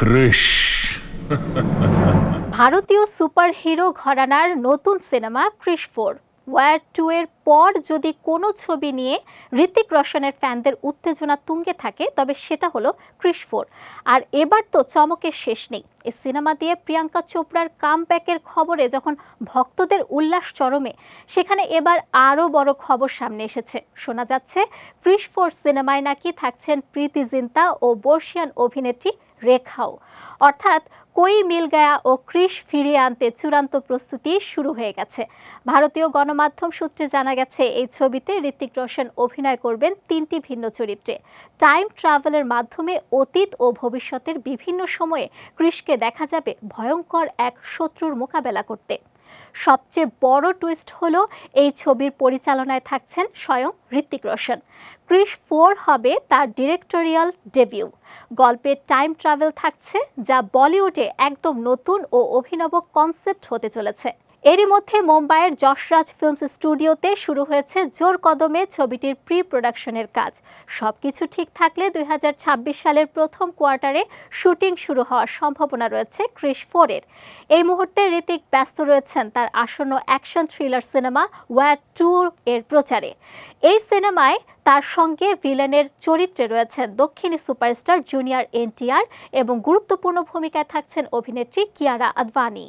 ক্রিশ। ভারতীয় সুপারহিরো ঘরানার নতুন cinema Krrish four War two এর পর যদি কোনো ছবি নিয়ে ঋতিক রোশনের ফ্যানদের উত্তেজনা তুঙ্গে থাকে, তবে সেটা হলো ক্রিশ ফোর। আর এবার তো চমকের শেষ নেই। এই সিনেমা দিয়ে প্রিয়াঙ্কা চোপড়ার কামব্যাকের খবরে যখন ভক্তদের উল্লাস চরমে, সেখানে এবার আরও বড় খবর সামনে এসেছে। শোনা যাচ্ছে, ক্রিশ ফোর সিনেমায় নাকি থাকছেন প্রীতি জিন্তা ও বর্ষিয়ান অভিনেত্রী রেখাও। অর্থাৎ কই মিল গায়া ও ক্রিশ ফিরিয়ে আনতে চূড়ান্ত প্রস্তুতি শুরু হয়ে গেছে। ভারতীয় গণমাধ্যম সূত্রে জানা গেছে এই ছবিতে ঋতিক রোশন অভিনয় করবেন তিনটি ভিন্ন চরিত্রে। টাইম ট্রাভেলের মাধ্যমে অতীত ও ভবিষ্যতের বিভিন্ন সময়ে ক্রিশকে দেখা যাবে ভয়ঙ্কর এক শত্রুর মোকাবেলা করতে। সবচেয়ে বড় টুইস্ট হলো এই ছবির পরিচালনায় থাকছেন স্বয়ং ঋত্বিক রোশন। ক্রিশ ফোর হবে তার ডিরেক্টোরিয়াল ডেবিউ গল্পে টাইম ট্রাভেল থাকছে যা বলিউডে একদম নতুন ও অভিনব কনসেপ্ট হতে চলেছে। এরই মধ্যে মুম্বাইয়ের যশরাজ ফিল্মস স্টুডিওতে শুরু হয়েছে জোর কদমে ছবিটির প্রি প্রোডাকশনের কাজ। সবকিছু ঠিক থাকলে দুই হাজার ছাব্বিশ সালের প্রথম কোয়ার্টারে শুটিং শুরু হওয়ার সম্ভাবনা রয়েছে ক্রিশ ফোরের। এই মুহূর্তে ঋতিক ব্যস্ত রয়েছেন তার আসন্ন action thriller cinema war two এর প্রচারে। এই সিনেমায় তার সঙ্গে ভিলেনের চরিত্রে রয়েছেন দক্ষিণী সুপারস্টার জুনিয়র এনটিআর এবং গুরুত্বপূর্ণ ভূমিকায় থাকছেন অভিনেত্রী কিয়ারা আদভানি।